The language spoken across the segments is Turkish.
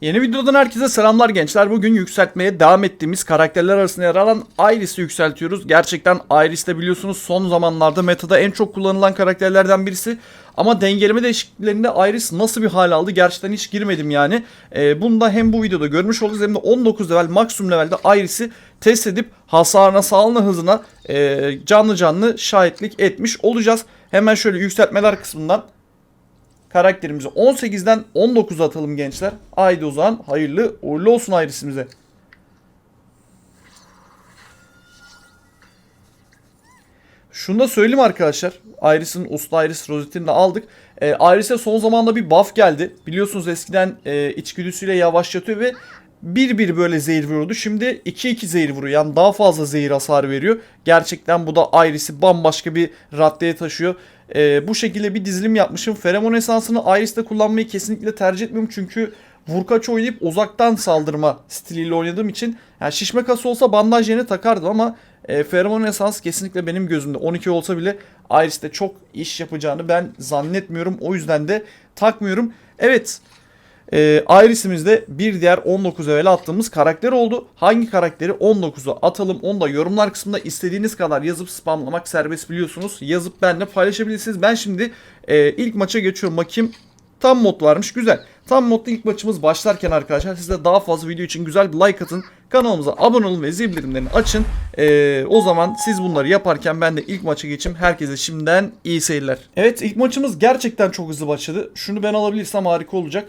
Yeni videodan herkese selamlar gençler. Bugün yükseltmeye devam ettiğimiz karakterler arasında yer alan Iris'i yükseltiyoruz. Gerçekten Iris de biliyorsunuz son zamanlarda metada en çok kullanılan karakterlerden birisi. Ama dengeleme değişikliklerinde Iris nasıl bir hal aldı gerçekten hiç girmedim yani. Ee, bunu da hem bu videoda görmüş olacağız hem de 19 level maksimum levelde Iris'i test edip hasarına sağlığına hızına e, canlı canlı şahitlik etmiş olacağız. Hemen şöyle yükseltmeler kısmından karakterimizi 18'den 19'a atalım gençler. Haydi o zaman hayırlı uğurlu olsun Iris'imize. Şunu da söyleyeyim arkadaşlar. Iris'in Usta Iris rozetini de aldık. Ee, Iris'e son zamanda bir buff geldi. Biliyorsunuz eskiden e, içgüdüsüyle yavaşlatıyor ve 1-1 böyle zehir vuruyordu. Şimdi 2-2 zehir vuruyor. Yani daha fazla zehir hasar veriyor. Gerçekten bu da Iris'i bambaşka bir raddeye taşıyor. Ee, bu şekilde bir dizilim yapmışım. Feromon esansını Iris'te kullanmayı kesinlikle tercih etmiyorum. Çünkü vurkaç oynayıp uzaktan saldırma stiliyle oynadığım için yani şişme kası olsa bandaj yerine takardım ama e, feromon esans kesinlikle benim gözümde 12 olsa bile Iris'te çok iş yapacağını ben zannetmiyorum. O yüzden de takmıyorum. Evet e, Iris'imizde bir diğer 19 level attığımız karakter oldu. Hangi karakteri 19'a atalım onu da yorumlar kısmında istediğiniz kadar yazıp spamlamak serbest biliyorsunuz. Yazıp benimle paylaşabilirsiniz. Ben şimdi e, ilk maça geçiyorum. Bakayım Tam mod varmış güzel. Tam modda ilk maçımız başlarken arkadaşlar siz de daha fazla video için güzel bir like atın. Kanalımıza abone olun ve zil bildirimlerini açın. Ee, o zaman siz bunları yaparken ben de ilk maça geçeyim. Herkese şimdiden iyi seyirler. Evet ilk maçımız gerçekten çok hızlı başladı. Şunu ben alabilirsem harika olacak.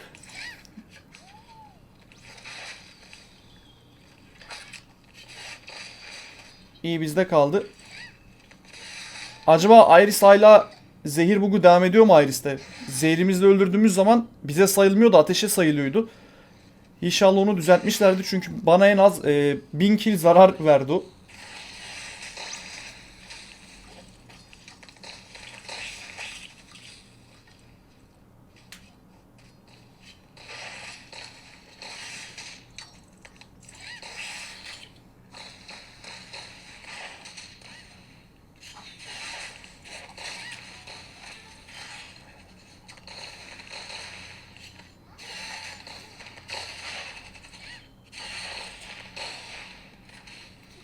İyi bizde kaldı. Acaba Iris hala zehir bugu devam ediyor mu Iris'te? Zehrimizle öldürdüğümüz zaman bize sayılmıyordu, ateşe sayılıyordu. İnşallah onu düzeltmişlerdi çünkü bana en az e, 1000 kill zarar verdi o.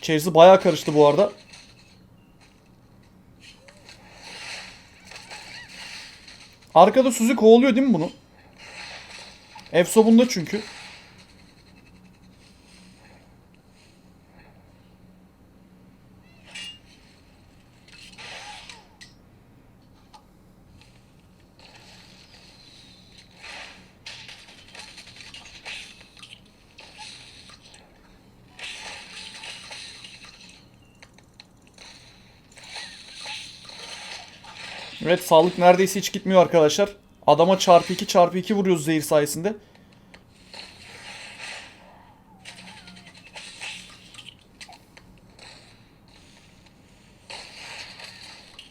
İçerisi bayağı karıştı bu arada. Arkada Suzy kovalıyor değil mi bunu? Efso bunda çünkü. Evet sağlık neredeyse hiç gitmiyor arkadaşlar. Adama çarpı 2 çarpı 2 vuruyoruz zehir sayesinde.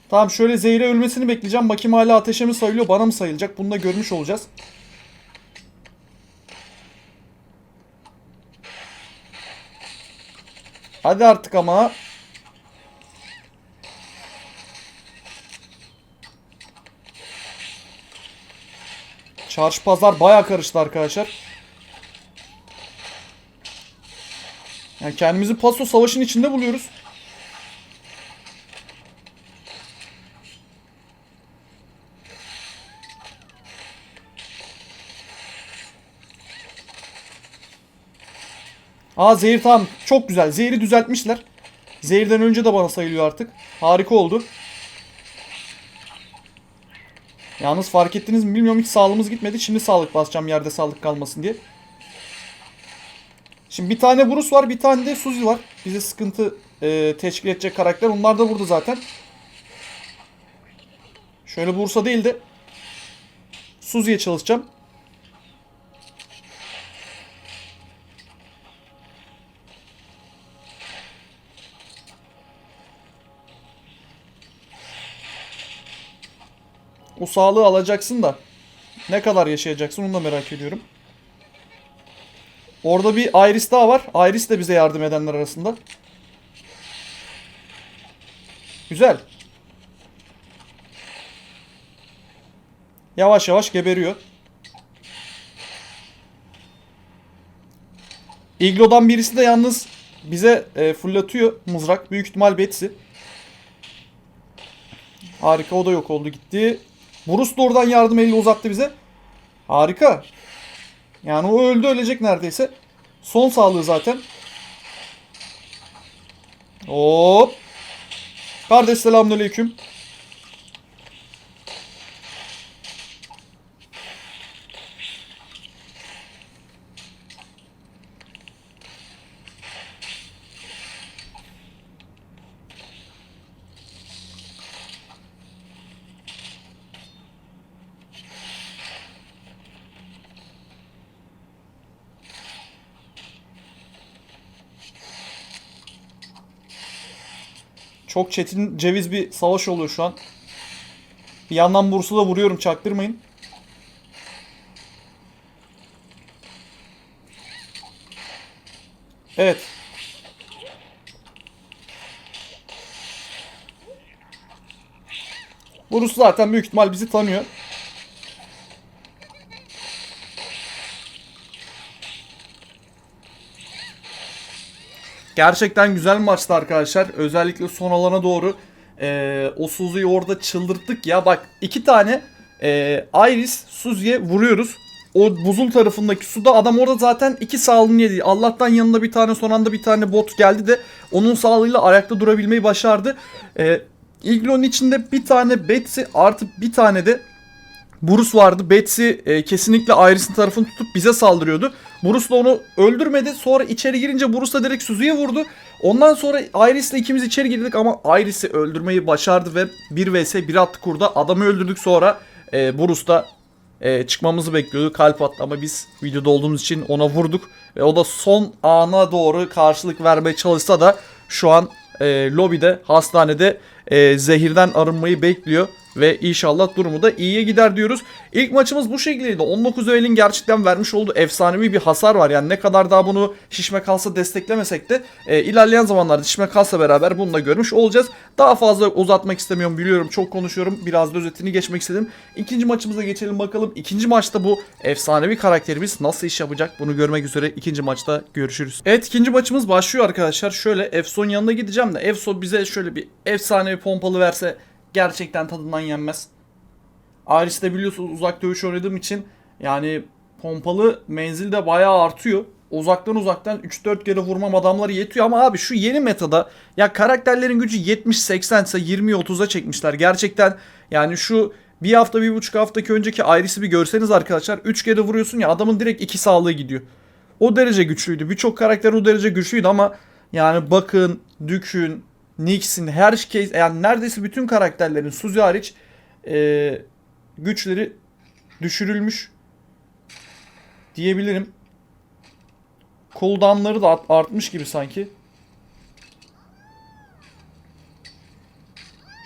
Tamam şöyle zehire ölmesini bekleyeceğim. Bakayım hala ateşe mi sayılıyor bana mı sayılacak? Bunu da görmüş olacağız. Hadi artık ama. Çarşı pazar baya karıştı arkadaşlar. Yani kendimizi paso savaşın içinde buluyoruz. Aa zehir tamam. Çok güzel. Zehri düzeltmişler. Zehirden önce de bana sayılıyor artık. Harika oldu. Yalnız fark ettiniz mi bilmiyorum hiç sağlığımız gitmedi. Şimdi sağlık basacağım yerde sağlık kalmasın diye. Şimdi bir tane Bruce var bir tane de Suzy var. Bize sıkıntı e, teşkil edecek karakter. Onlar da burada zaten. Şöyle Bursa değil de Suzy'ye çalışacağım. O sağlığı alacaksın da ne kadar yaşayacaksın onu da merak ediyorum. Orada bir Iris daha var. Iris de bize yardım edenler arasında. Güzel. Yavaş yavaş geberiyor. Iglo'dan birisi de yalnız bize e, fırlatıyor mızrak. Büyük ihtimal Betsy. Harika o da yok oldu gitti. Bruce da oradan yardım eli uzattı bize. Harika. Yani o öldü ölecek neredeyse. Son sağlığı zaten. Hop. Kardeş selamünaleyküm. Çok çetin ceviz bir savaş oluyor şu an. Bir yandan Bursa'da vuruyorum çaktırmayın. Evet. Burası zaten büyük ihtimal bizi tanıyor. Gerçekten güzel maçtı arkadaşlar. Özellikle son alana doğru e, o Suzu'yu orada çıldırttık ya. Bak iki tane e, Iris Suzu'ya vuruyoruz. O buzul tarafındaki suda adam orada zaten iki sağlığını yedi. Allah'tan yanında bir tane son anda bir tane bot geldi de onun sağlığıyla ayakta durabilmeyi başardı. E, Iglo'nun içinde bir tane Betsy artı bir tane de Bruce vardı. Betsy e, kesinlikle Iris'in tarafını tutup bize saldırıyordu. Bruce da onu öldürmedi. Sonra içeri girince Bruce da direkt Suzu'ya vurdu. Ondan sonra Iris'le ikimiz içeri girdik ama Iris'i öldürmeyi başardı ve 1 vs 1 attı kurda. Adamı öldürdük sonra e, Bruce da e, çıkmamızı bekliyordu. Kalp attı ama biz videoda olduğumuz için ona vurduk. Ve o da son ana doğru karşılık vermeye çalışsa da şu an e, lobide, hastanede e, zehirden arınmayı bekliyor. Ve inşallah durumu da iyiye gider diyoruz. İlk maçımız bu şekildeydi. 19 Öğel'in gerçekten vermiş olduğu efsanevi bir hasar var. Yani ne kadar daha bunu şişme kalsa desteklemesek de e, ilerleyen zamanlarda şişme kalsa beraber bunu da görmüş olacağız. Daha fazla uzatmak istemiyorum biliyorum. Çok konuşuyorum. Biraz da özetini geçmek istedim. İkinci maçımıza geçelim bakalım. İkinci maçta bu efsanevi karakterimiz nasıl iş yapacak bunu görmek üzere ikinci maçta görüşürüz. Evet ikinci maçımız başlıyor arkadaşlar. Şöyle Efson yanına gideceğim de Efson bize şöyle bir efsanevi pompalı verse gerçekten tadından yenmez. Iris'te biliyorsunuz uzak dövüş oynadığım için yani pompalı menzilde bayağı artıyor. Uzaktan uzaktan 3-4 kere vurmam adamları yetiyor ama abi şu yeni metada ya karakterlerin gücü 70-80 ise 20'ye 30'a çekmişler. Gerçekten yani şu bir hafta bir buçuk haftaki önceki Iris'i bir görseniz arkadaşlar 3 kere vuruyorsun ya adamın direkt 2 sağlığı gidiyor. O derece güçlüydü. Birçok karakter o derece güçlüydü ama yani bakın, Dük'ün, Nix'in her şey yani neredeyse bütün karakterlerin Suzy hariç e, güçleri düşürülmüş diyebilirim. Cooldown'ları da art- artmış gibi sanki.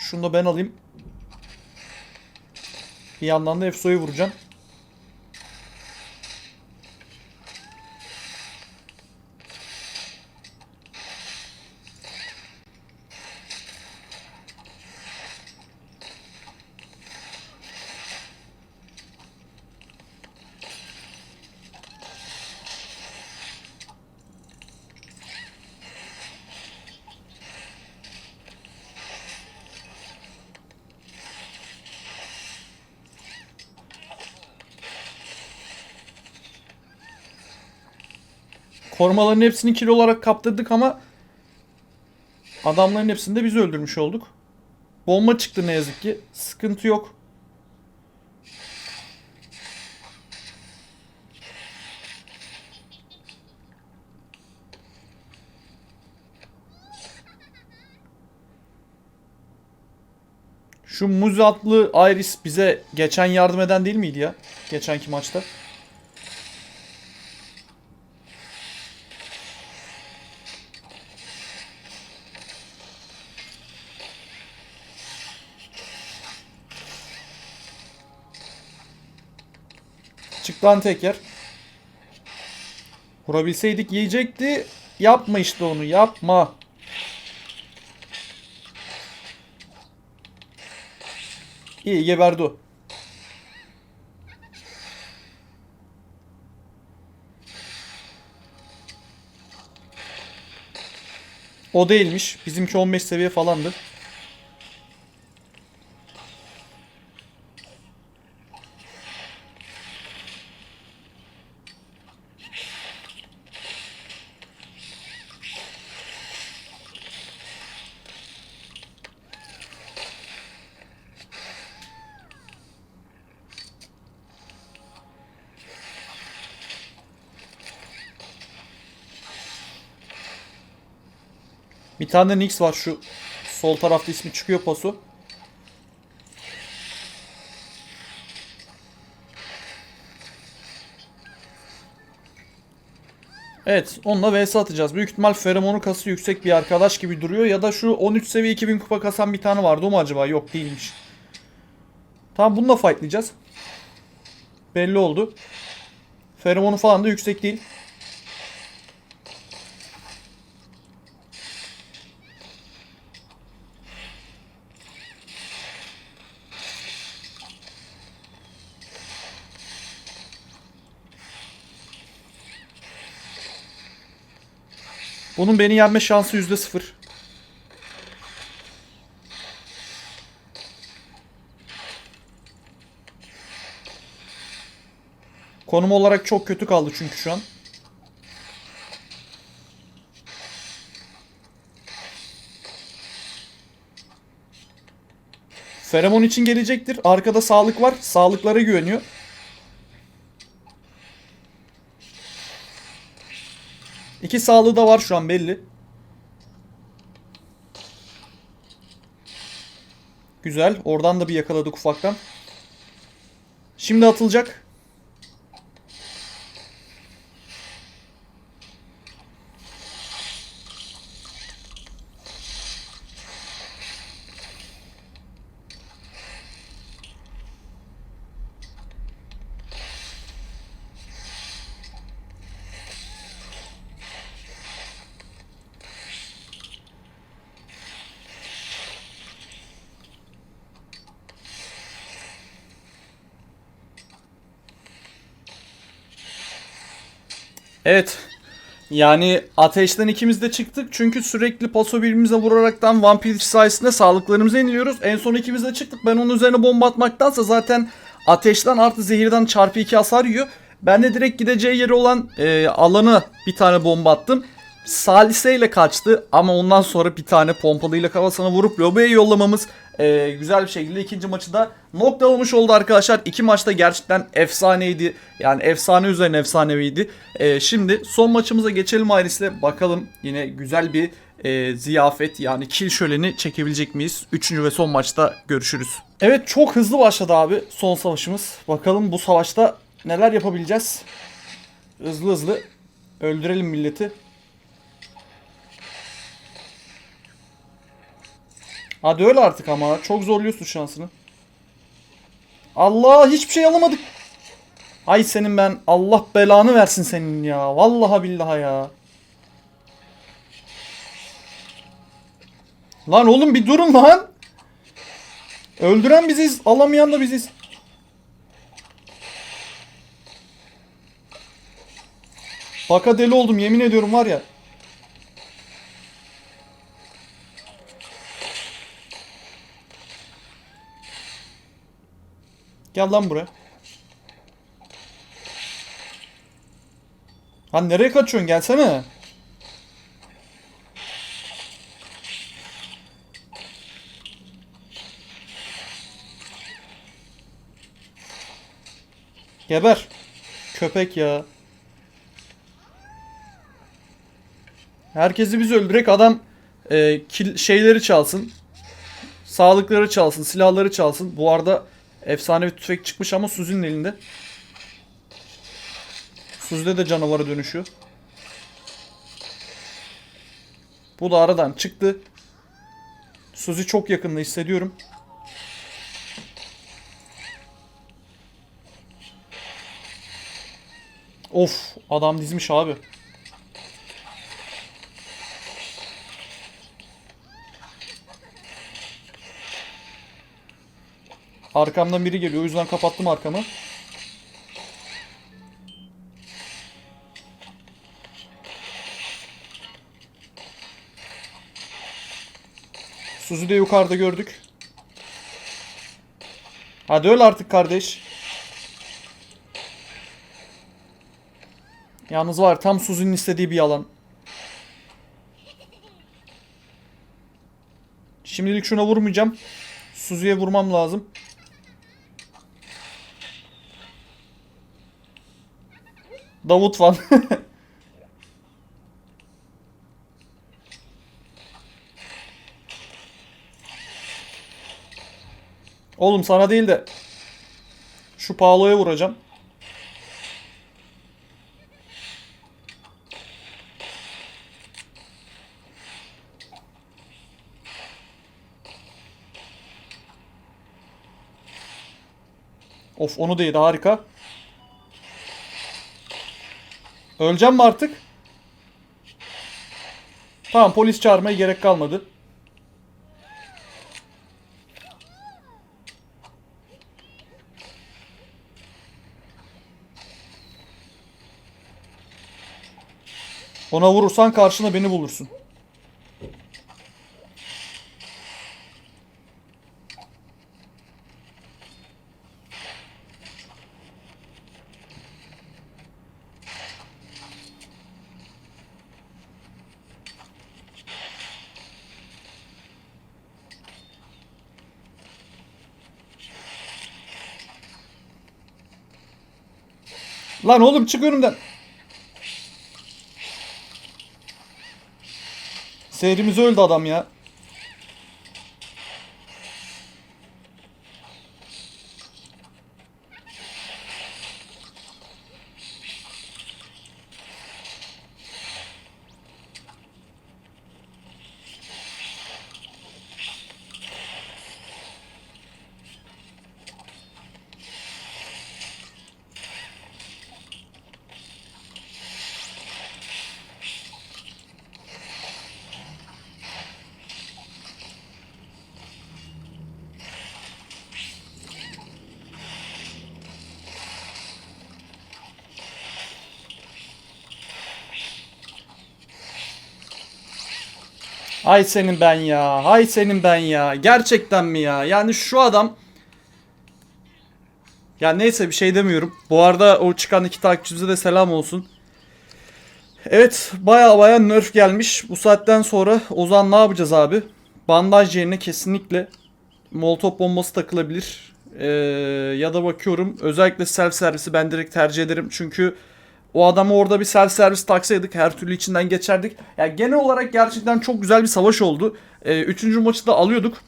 Şunu da ben alayım. Bir yandan da Efso'yu vuracağım. Korumaların hepsini kilo olarak kaptırdık ama adamların hepsini de biz öldürmüş olduk. Bomba çıktı ne yazık ki. Sıkıntı yok. Şu muz atlı Iris bize geçen yardım eden değil miydi ya? Geçenki maçta. Çık lan teker. Vurabilseydik yiyecekti. Yapma işte onu yapma. İyi geberdi o. O değilmiş. Bizimki 15 seviye falandı. Bir tane Nix var şu sol tarafta ismi çıkıyor pasu. Evet onunla vs atacağız. Büyük ihtimal feromonu kası yüksek bir arkadaş gibi duruyor. Ya da şu 13 seviye 2000 kupa kasan bir tane vardı o mu acaba? Yok değilmiş. Tamam bununla fightlayacağız. Belli oldu. Feromonu falan da yüksek değil. Bunun beni yenme şansı %0. Konum olarak çok kötü kaldı çünkü şu an. Feromon için gelecektir. Arkada sağlık var. Sağlıklara güveniyor. İki sağlığı da var şu an belli. Güzel. Oradan da bir yakaladık ufaktan. Şimdi atılacak. Evet. Yani ateşten ikimiz de çıktık. Çünkü sürekli paso birbirimize vuraraktan vampir sayesinde sağlıklarımızı yeniliyoruz. En son ikimiz de çıktık. Ben onun üzerine bomba atmaktansa zaten ateşten artı zehirden çarpı 2 hasar yiyor. Ben de direkt gideceği yeri olan e, alanı bir tane bomba attım. Salise ile kaçtı ama ondan sonra bir tane pompalıyla kafasına vurup lobeye yollamamız e, güzel bir şekilde ikinci maçı da noktalamış oldu arkadaşlar. İki maçta gerçekten efsaneydi. Yani efsane üzerine efsaneviydi. E, şimdi son maçımıza geçelim ailesiyle. Bakalım yine güzel bir e, ziyafet yani kill şöleni çekebilecek miyiz? Üçüncü ve son maçta görüşürüz. Evet çok hızlı başladı abi son savaşımız. Bakalım bu savaşta neler yapabileceğiz? Hızlı hızlı öldürelim milleti. Hadi öyle artık ama çok zorluyorsun şansını. Allah hiçbir şey alamadık. Ay senin ben Allah belanı versin senin ya. Vallahi billahi ya. Lan oğlum bir durun lan. Öldüren biziz, alamayan da biziz. Baka deli oldum yemin ediyorum var ya. Gel lan buraya. Lan nereye kaçıyorsun? Gelsene. Geber. Köpek ya. Herkesi biz öldürek adam e, kil- şeyleri çalsın. Sağlıkları çalsın, silahları çalsın. Bu arada efsane bir tüfek çıkmış ama Suzi'nin elinde. Suzi'de de canavara dönüşüyor. Bu da aradan çıktı. Suzi çok yakında hissediyorum. Of adam dizmiş abi. Arkamdan biri geliyor. O yüzden kapattım arkamı. Suzu de yukarıda gördük. Hadi öl artık kardeş. Yalnız var tam Suzu'nun istediği bir yalan. Şimdilik şuna vurmayacağım. Suzu'ya vurmam lazım. Davut Van. Oğlum sana değil de şu Paolo'ya vuracağım. Of onu değdi harika. Öleceğim mi artık? Tamam polis çağırmaya gerek kalmadı. Ona vurursan karşına beni bulursun. Lan oğlum çık önümden. Seyrimizi öldü adam ya. Hay senin ben ya. Hay senin ben ya. Gerçekten mi ya? Yani şu adam ya neyse bir şey demiyorum. Bu arada o çıkan iki takipçimize de selam olsun. Evet baya baya nerf gelmiş. Bu saatten sonra Ozan ne yapacağız abi? Bandaj yerine kesinlikle Molotov bombası takılabilir. Ee, ya da bakıyorum özellikle self servisi ben direkt tercih ederim. Çünkü o adamı orada bir self servis taksaydık her türlü içinden geçerdik. Yani genel olarak gerçekten çok güzel bir savaş oldu. Ee, üçüncü maçı da alıyorduk.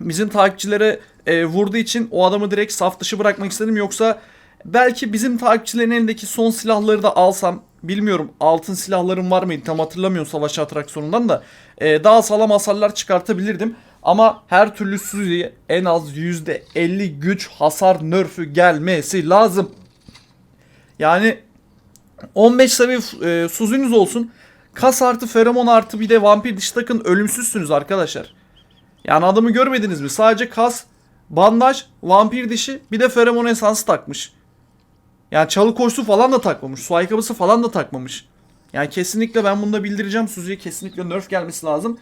Bizim takipçilere e, vurduğu için o adamı direkt saf dışı bırakmak istedim. Yoksa belki bizim takipçilerin elindeki son silahları da alsam bilmiyorum altın silahlarım var mıydı tam hatırlamıyorum savaş atraksiyonundan da e, daha sağlam hasarlar çıkartabilirdim. Ama her türlü Suzi'ye en az %50 güç hasar nerfü gelmesi lazım. Yani 15 seviye e, Suzi'niz olsun. Kas artı feromon artı bir de vampir dişi takın ölümsüzsünüz arkadaşlar. Yani adamı görmediniz mi? Sadece kas, bandaj, vampir dişi bir de feromon esansı takmış. Yani çalı koştu falan da takmamış. Su ayakkabısı falan da takmamış. Yani kesinlikle ben bunu da bildireceğim. Suzu'ya kesinlikle nerf gelmesi lazım.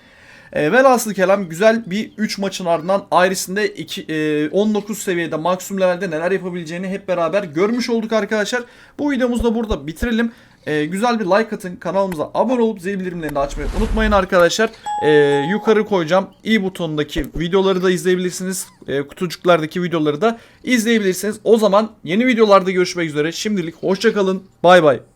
E, velhasıl kelam güzel bir 3 maçın ardından Iris'in de iki- e, 19 seviyede maksimum levelde neler yapabileceğini hep beraber görmüş olduk arkadaşlar. Bu videomuzu da burada bitirelim. E, güzel bir like atın. Kanalımıza abone olup zil bildirimlerini açmayı unutmayın arkadaşlar. E, yukarı koyacağım i butonundaki videoları da izleyebilirsiniz. E, kutucuklardaki videoları da izleyebilirsiniz. O zaman yeni videolarda görüşmek üzere. Şimdilik hoşçakalın. Bay bay.